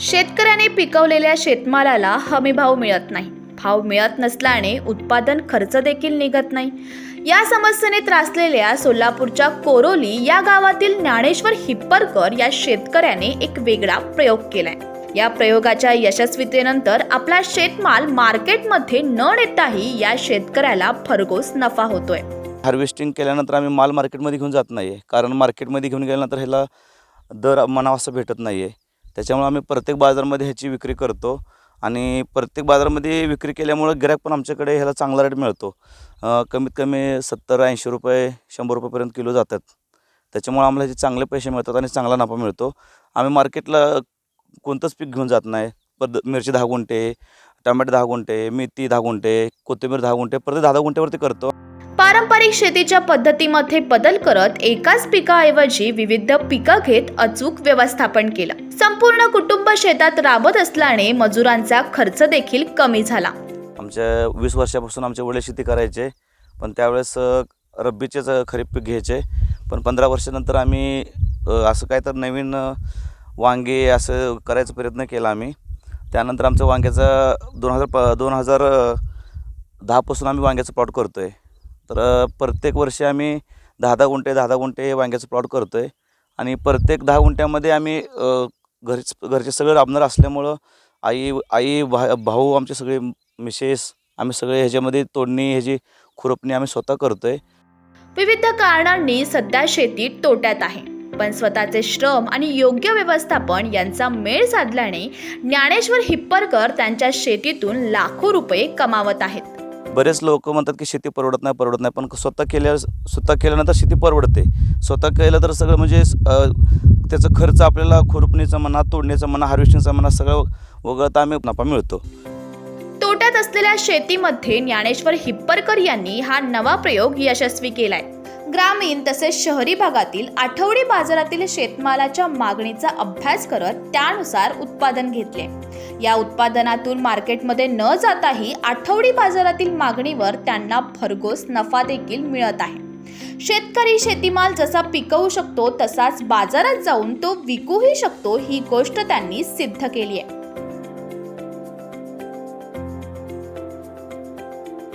शेतकऱ्याने पिकवलेल्या शेतमालाला हमीभाव मिळत नाही. भाव मिळत नसल्याने उत्पादन खर्च देखील निघत नाही. या समस्येने त्रासलेल्या सोलापूरच्या कोरोली या गावातील ज्ञानेश्वर हिप्परकर या शेतकऱ्याने एक वेगळा प्रयोग केलाय. या प्रयोगाच्या यशस्वीतेनंतर आपला शेतमाल मार्केटमध्ये न नेताही या शेतकऱ्याला भरघोस नफा होतोय. हार्वेस्टिंग केल्यानंतर आम्ही माल मार्केटमध्ये घेऊन जात नाही आहे कारण मार्केटमध्ये घेऊन गेल्यानंतर ह्याला दर मनावासा असं भेटत नाही आहे त्याच्यामुळे आम्ही प्रत्येक बाजारामध्ये ह्याची विक्री करतो. आणि प्रत्येक बाजारामध्ये विक्री केल्यामुळं गिऱ्हाईक पण आमच्याकडे ह्याला चांगला रेट मिळतो. कमीत कमी सत्तर ऐंशी रुपये शंभर रुपयेपर्यंत किलो जातात. त्याच्यामुळे आम्हाला ह्याचे चांगले पैसे मिळतात आणि चांगला नफा मिळतो. आम्ही मार्केटला कोणतंच पीक घेऊन जात नाही. पद मिरची दहा गुंठे टमाटे दहा गुंठे मेथी दहा गुंठे कोथिंबीर दहा गुंठे प्रत्येक दहा दहा गुंठेवरती करतो. पारंपरिक शेतीच्या पद्धतीमध्ये बदल करत एकाच पिकाऐवजी विविध पिकं घेत अचूक व्यवस्थापन केलं. संपूर्ण कुटुंब शेतात राबत असल्याने मजुरांचा खर्च देखील कमी झाला. आमच्या वीस वर्षापासून आमचे वडील शेती करायचे पण त्यावेळेस रब्बीचेच खरीप पीक घ्यायचे. पण पंधरा वर्षानंतर आम्ही असं काय तर नवीन वांगे असं करायचा प्रयत्न केला आम्ही. त्यानंतर आमचं वांग्याचा दोन हजार प दोन हजार दहापासून आम्ही वांग्याचं प्लॉट करतो आहे तर प्रत्येक वर्षी आम्ही दहा दहा गुंठे दहा दहा गुंठे वांग्याचं प्लॉट करतो आहे आणि प्रत्येक दहा गुंठ्यामध्ये आम्ही घरच घरचे सगळे राबणार असल्यामुळं आई आई भा भाऊ आमचे सगळे मिसेस आम्ही सगळे ह्याच्यामध्ये तोडणी ह्याची खुरपणी आम्ही स्वतः करतो आहे विविध कारणांनी सध्या शेती तोट्यात आहे. पण स्वतःचे श्रम आणि योग्य व्यवस्थापन यांचा मेळ साधल्याने ज्ञानेश्वर हिप्परकर त्यांच्या शेतीतून लाखो रुपये कमावत आहेत. बरेच लोक म्हणतात की शेती परवडत नाही परवडत नाही. पण स्वतः केल्या स्वतः केल्यानंतर शेती परवडते. स्वतः केलं तर सगळं म्हणजे त्याचा खर्च आपल्याला खुरपणीचा म्हणा तोडण्याचा म्हणा हार्वेस्टिंगचा म्हणा सगळं वगळता आम्ही नफा मिळतो. तोट्यात असलेल्या शेतीमध्ये ज्ञानेश्वर हिप्परकर यांनी हा नवा प्रयोग यशस्वी केलाय. ग्रामीण तसेच शहरी भागातील आठवडी बाजारातील शेतमालाच्या मागणीचा अभ्यास करत त्यानुसार उत्पादन घेतले. या उत्पादनातून मार्केटमध्ये न जाताही आठवडी बाजारातील मागणीवर त्यांना भरघोस नफा देखील मिळत आहे. शेतकरी शेतीमाल जसा पिकवू शकतो तसाच बाजारात जाऊन तो विकूही शकतो ही गोष्ट त्यांनी सिद्ध केली आहे.